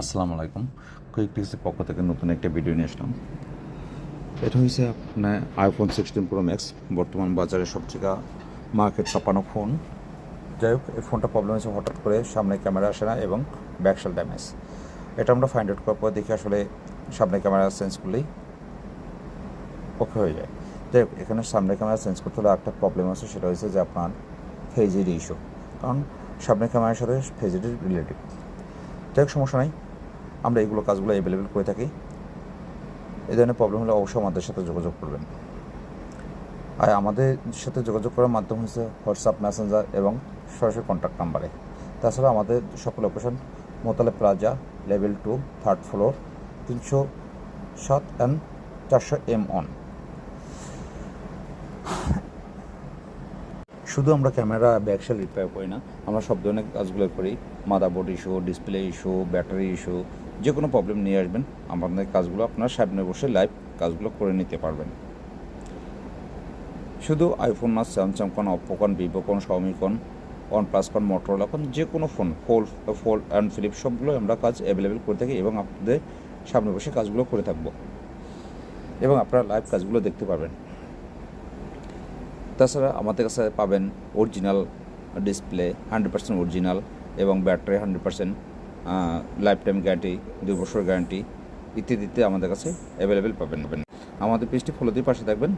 আসসালামু আলাইকুম। কুইক টিক্সের পক্ষ থেকে নতুন একটা ভিডিও নিয়ে আসলাম। এটা হচ্ছে আপনার আইফোন সিক্সটিন প্রো ম্যাক্স বর্তমান বাজারে সবথেকে মার্কেট ছাপানো ফোন যাই হোক, এই ফোনটা প্রবলেম হয়েছে হঠাৎ করে, সামনে ক্যামেরা আসে না এবং ব্যাকশাল ড্যামেজ এটা আমরা ফাইন্ড আউট করার পর দেখি আসলে সামনে ক্যামেরা চেঞ্জ করলেই ওকে হয়ে যায়। যাই হোক, এখানে সামনে ক্যামেরা চেঞ্জ করতে হলে একটা প্রবলেম আছে, সেটা হচ্ছে যে আপনার ফেজের ইস্যু কারণ সামনে ক্যামেরার সাথে ফেজের রিলেটিভ যাই হোক, সমস্যা নাই। আমরা এগুলো কাজগুলো অ্যাভেলেবেল করে থাকি। এই ধরনের প্রবলেম হলে অবশ্যই আমাদের সাথে যোগাযোগ করবেন। আর আমাদের সাথে যোগাযোগ করার মাধ্যম হচ্ছে হোয়াটসঅ্যাপ মেসেঞ্জার এবং সরাসরি কন্ট্যাক্ট নাম্বারে তাছাড়া আমাদের সকল location Motalib plaza level two third floor তিনশো সাত অ্যান্ড চারশো এম অন শুধু আমরা ক্যামেরা ব্যাকশেল রিপেয়ার করি না, আমরা সব ধরনের কাজগুলো করি। Motherboard issue display issue battery issue যে কোনো প্রবলেম নিয়ে আসবেন। আমাদের কাজগুলো আপনার সামনে বসে লাইভ কাজগুলো করে নিতে পারবেন। শুধু আইফোন না স্যামসাং কোন অপো কোন ভিভো কোন শাওমি কোন ওয়ান প্লাস কোন মোটরোলা কোন যে কোনো phone fold fold and flip সবগুলো আমরা কাজ অ্যাভেলেবেল করে থাকি এবং আপনাদের সামনে বসে কাজগুলো করে থাকব। এবং আপনারা লাইভ কাজগুলো দেখতে পারবেন। তাছাড়া আমাদের কাছে পাবেন original display hundred percent original এবং battery hundred percent lifetime guarantee দুই বছর গ্যারান্টি ইত্যাদিতে আমাদের কাছে অ্যাভেলেবেল পাবেন। আমাদের পেজটি ফলো দিয়ে পাশে থাকবেন।